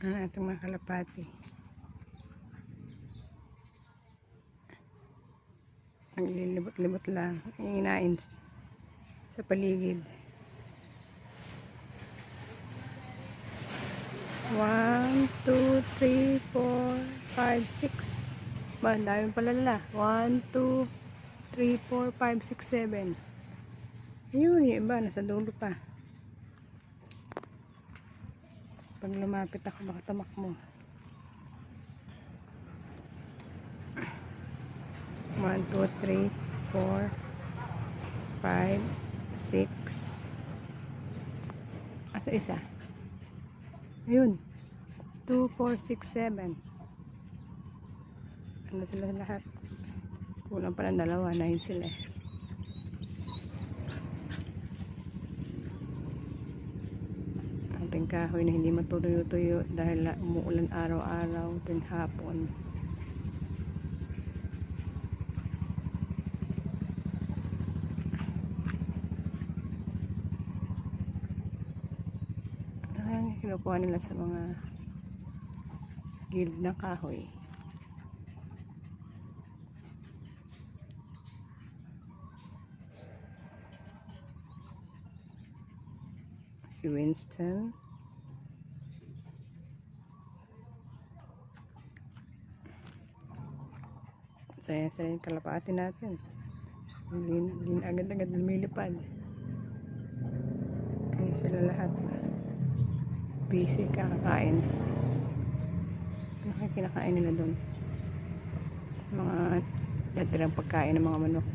ang ating mga kalapati. Ang lilibot-libot lang. Inginain sa paligid. One, two, three, four, five, six. Ba, ang dami pala nila. One, two, three, four, five, six, seven. Yun, yung iba, nasa dulo pa. Pag lumapit ako, baka tamakmo. One, two, three, four, five, six. Asa isa? Ayun. Two, four, six, seven. Ano sila lahat? Kulang pa ng dalawa. Nine sila eh. Ating kahoy na hindi matutuyo-tuyo dahil la- umuulan araw-araw tuwing hapon. Ayan, kinukuha nila sa mga gilid ng kahoy. Si Winston. Saya-saya yung kalapati natin. Hindi, agad-agad lumilipad. Ayun sila lahat. Busy kakakain. Ano kaya kinakain nila doon? Mga natirang pagkain ng mga manok.